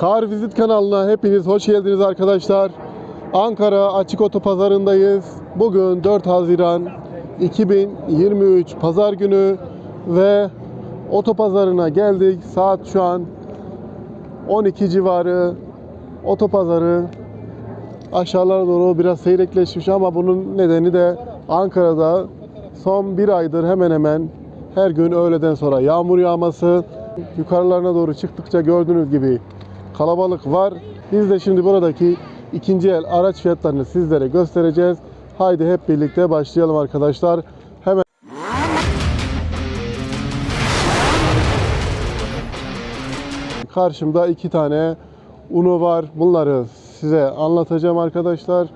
Kar Vizit kanalına hepiniz hoş geldiniz arkadaşlar. Ankara Açık Otopazarı'ndayız. Bugün 4 Haziran 2023 Pazar günü ve otopazarına geldik. Saat şu an 12 civarı. Otopazarı aşağılara doğru biraz seyrekleşmiş ama bunun nedeni de Ankara'da son bir aydır hemen hemen her gün öğleden sonra yağmur yağması. Yukarılarına doğru çıktıkça gördüğünüz gibi kalabalık var. Biz de şimdi buradaki ikinci el araç fiyatlarını sizlere göstereceğiz. Haydi hep birlikte başlayalım arkadaşlar. Hemen Karşımda iki tane Uno var. Bunları size anlatacağım arkadaşlar.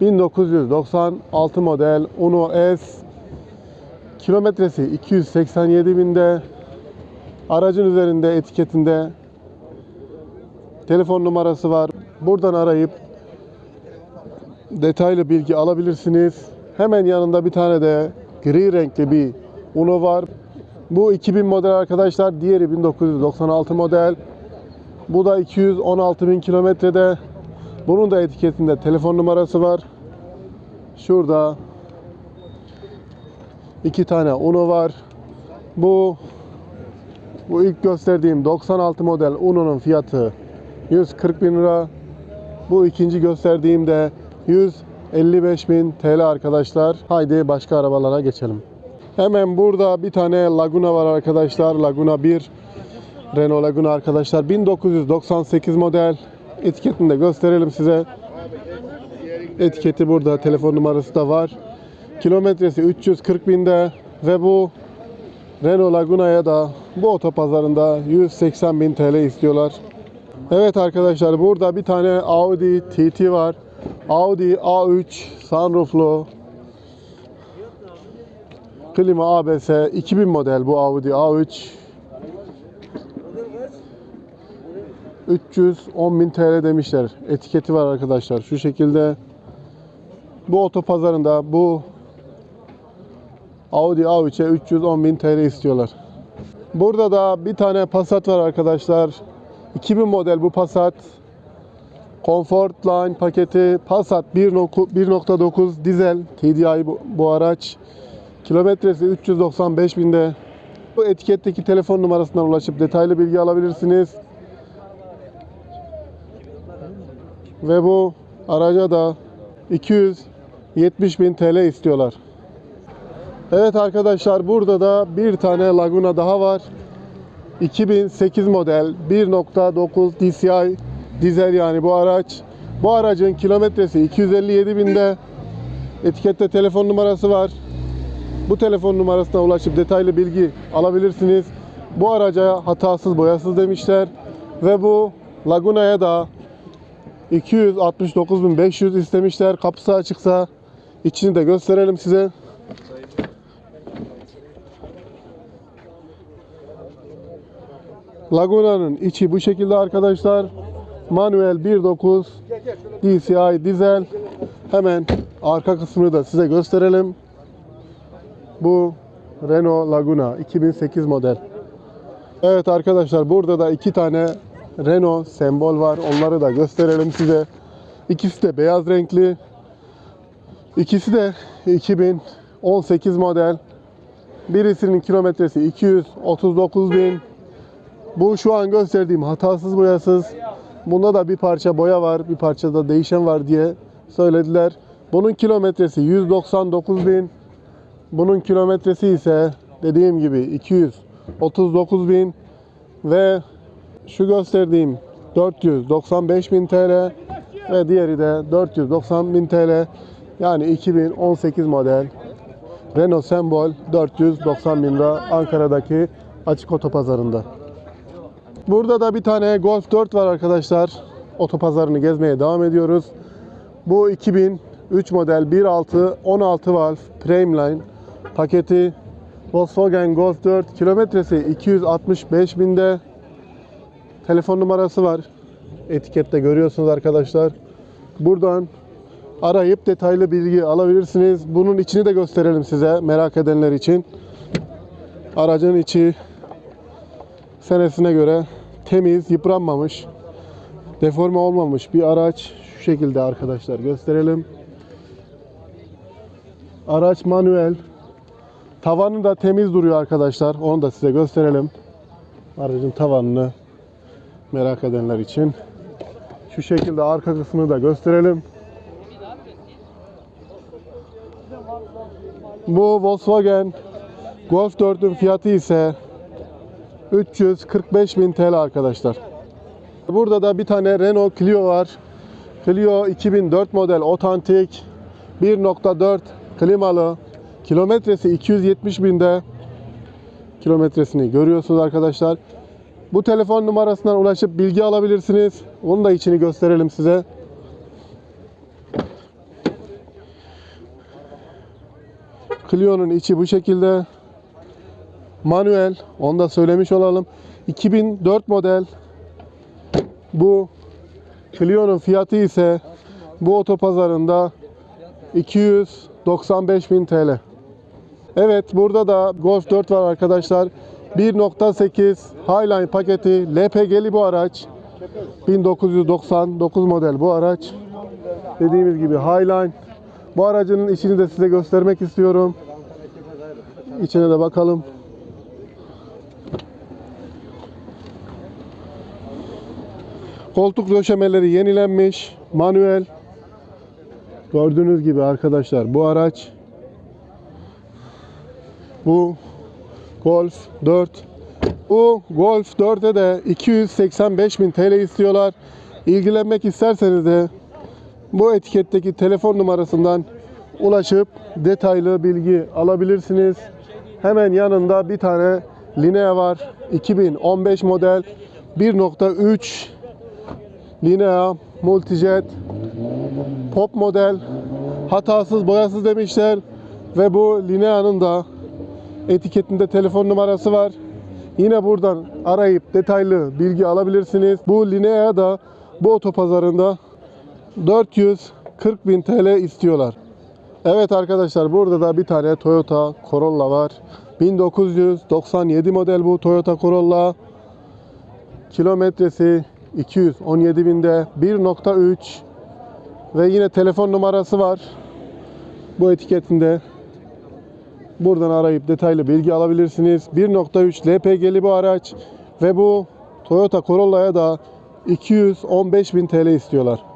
1996 model Uno S. Kilometresi 287 binde. Aracın üzerinde etiketinde telefon numarası var. Buradan arayıp detaylı bilgi alabilirsiniz. Hemen yanında bir tane de gri renkli bir Uno var. Bu 2000 model arkadaşlar. Diğeri 1996 model. Bu da 216 bin kilometrede. Bunun da etiketinde telefon numarası var. Şurada iki tane Uno var. Bu bu ilk gösterdiğim 96 model Uno'nun fiyatı 140 bin lira. Bu ikinci gösterdiğim de 155 bin TL arkadaşlar. Haydi başka arabalara geçelim. Hemen burada bir tane Laguna var arkadaşlar. Laguna 1. Renault Laguna arkadaşlar. 1998 model. Etiketini de gösterelim size. Etiketi burada. Telefon numarası da var. Kilometresi 340 binde ve bu Renault Laguna'ya da bu otopazarında 180 bin TL istiyorlar. Evet arkadaşlar burada bir tane Audi TT var. Audi A3 sunrooflu klima ABS 2000 model bu Audi A3 310 bin TL demişler. Etiketi var arkadaşlar. Şu şekilde bu otopazarında bu Audi A3'e 310 bin TL istiyorlar. Burada da bir tane Passat var arkadaşlar. 2000 model bu Passat. Comfort Line paketi Passat 1.9 dizel TDI bu, bu araç. Kilometresi 395 binde. Bu etiketteki telefon numarasından ulaşıp detaylı bilgi alabilirsiniz. Ve bu araca da 270 bin TL istiyorlar. Evet arkadaşlar burada da bir tane Laguna daha var. 2008 model 1.9 DCI dizel yani bu araç. Bu aracın kilometresi 257 binde. Etikette telefon numarası var. Bu telefon numarasına ulaşıp detaylı bilgi alabilirsiniz. Bu araca hatasız boyasız demişler. Ve bu Laguna'ya da 269.500 istemişler. Kapısı açıksa içini de gösterelim size. Laguna'nın içi bu şekilde arkadaşlar. Manuel 1.9 DCI dizel. Hemen arka kısmını da size gösterelim. Bu Renault Laguna 2008 model. Evet arkadaşlar burada da iki tane Renault sembol var. Onları da gösterelim size. İkisi de beyaz renkli. İkisi de 2018 model. Birisinin kilometresi 239 bin. Bu şu an gösterdiğim hatasız boyasız. Bunda da bir parça boya var, bir parça da değişen var diye söylediler. Bunun kilometresi 199 bin. Bunun kilometresi ise dediğim gibi 239 bin ve şu gösterdiğim 495 bin TL ve diğeri de 490 bin TL yani 2018 model Renault Sembol 490 bin lira Ankara'daki açık otopazarında. Burada da bir tane Golf 4 var arkadaşlar. Otopazarını gezmeye devam ediyoruz. Bu 2003 model 1.6 16 valve Prime paketi Volkswagen Golf 4 kilometresi 265 binde telefon numarası var. Etikette görüyorsunuz arkadaşlar. Buradan arayıp detaylı bilgi alabilirsiniz. Bunun içini de gösterelim size merak edenler için. Aracın içi senesine göre temiz, yıpranmamış. deforme olmamış bir araç. Şu şekilde arkadaşlar gösterelim. Araç manuel. Tavanı da temiz duruyor arkadaşlar. Onu da size gösterelim. Aracın tavanını merak edenler için. Şu şekilde arka kısmını da gösterelim. Bu Volkswagen Golf 4'ün fiyatı ise 345.000 TL arkadaşlar. Burada da bir tane Renault Clio var. Clio 2004 model otantik 1.4 klimalı kilometresi 270 binde kilometresini görüyorsunuz arkadaşlar. Bu telefon numarasından ulaşıp bilgi alabilirsiniz. Onun da içini gösterelim size. Clio'nun içi bu şekilde. Manuel, onu da söylemiş olalım. 2004 model. Bu Clio'nun fiyatı ise bu otopazarında 295.000 TL. Evet burada da Golf 4 var arkadaşlar. 1.8 Highline paketi LPG'li bu araç. 1999 model bu araç. Dediğimiz gibi Highline. Bu aracın içini de size göstermek istiyorum. İçine de bakalım. Koltuk döşemeleri yenilenmiş. Manuel. Gördüğünüz gibi arkadaşlar bu araç bu Golf 4 bu Golf 4'e de 285.000 TL istiyorlar. İlgilenmek isterseniz de bu etiketteki telefon numarasından ulaşıp detaylı bilgi alabilirsiniz. Hemen yanında bir tane Linea var. 2015 model 1.3 Linea Multijet Pop model hatasız boyasız demişler ve bu Linea'nın da etiketinde telefon numarası var. Yine buradan arayıp detaylı bilgi alabilirsiniz. Bu Linea da bu otopazarında 440 bin TL istiyorlar. Evet arkadaşlar burada da bir tane Toyota Corolla var. 1997 model bu Toyota Corolla. Kilometresi 217 binde 1.3 ve yine telefon numarası var. Bu etiketinde. Buradan arayıp detaylı bilgi alabilirsiniz. 1.3 LPG'li bu araç ve bu Toyota Corolla'ya da 215.000 TL istiyorlar.